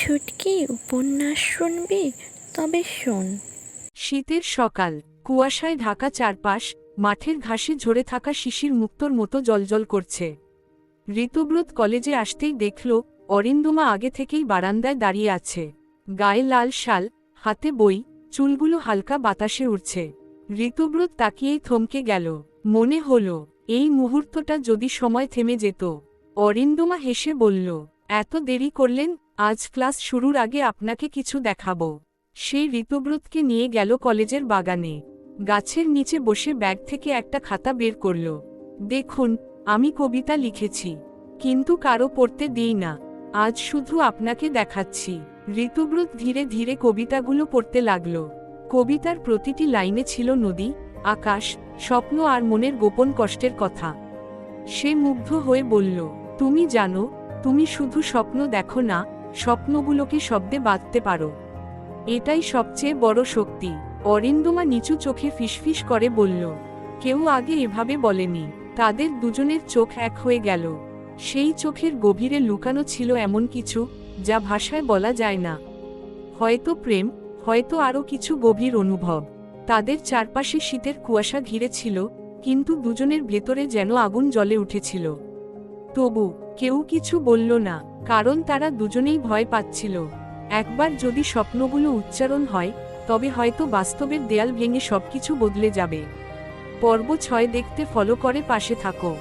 ছুটকি, উপন্যাস শুনবি, তবে শোন। শীতের সকাল, কুয়াশায় ঢাকা চারপাশ, মাঠের ঘাসে ঝরে থাকা শিশির মুক্তর মতো জলজল করছে। ঋতুব্রত কলেজে আসতেই দেখল, অরিন্দমা আগে থেকেই বারান্দায় দাঁড়িয়ে আছে। গায়ে লাল শাল, হাতে বই, চুলগুলো হালকা বাতাসে উড়ছে। ঋতুব্রত তাকিয়েই থমকে গেল। মনে হল, এই মুহূর্তটা যদি সময় থেমে যেত, অরিন্দমা হেসে বলল, এত দেরি করলেন আজ ক্লাস শুরুর আগে আপনাকে কিছু দেখাবো। সেই ঋতুব্রতকে নিয়ে গেল কলেজের বাগানে। গাছের নিচে বসে ব্যাগ থেকে একটা খাতা বের করল। দেখুন, আমি কবিতা লিখেছি। কিন্তু কারও পড়তে দিই না। আজ শুধু আপনাকে দেখাচ্ছি। ঋতুব্রত ধীরে ধীরে কবিতাগুলো পড়তে লাগল। কবিতার প্রতিটি লাইনে ছিল নদী, আকাশ, স্বপ্ন আর মনের গোপন কষ্টের কথা। সে মুগ্ধ হয়ে বলল, তুমি জানো, তুমি শুধু স্বপ্ন দেখো না স্বপ্নগুলোকে শব্দে বাঁধতে পারো। এটাই সবচেয়ে বড় শক্তি, অরিন্দমা নিচু চোখে ফিসফিস করে বলল। কেউ আগে এভাবে বলেনি, তাদের দুজনের চোখ এক হয়ে গেল। সেই চোখের গভীরে লুকানো ছিল এমন কিছু, যা ভাষায় বলা যায় না। হয়তো প্রেম, হয়তো আরও কিছু গভীর অনুভব। তাদের চারপাশে শীতের কুয়াশা ঘিরে ছিল, কিন্তু দুজনের ভেতরে যেন আগুন জ্বলে উঠেছিল। তবু কেউ কিছু বলল না, কারণ তারা দুজনেই ভয় পাচ্ছিল। একবার যদি স্বপ্নগুলো উচ্চারণ হয়, তবে হয়তো বাস্তবের দেয়াল ভেঙে সবকিছু বদলে যাবে। পর্ব ছয় দেখতে ফলো করে পাশে থাকো।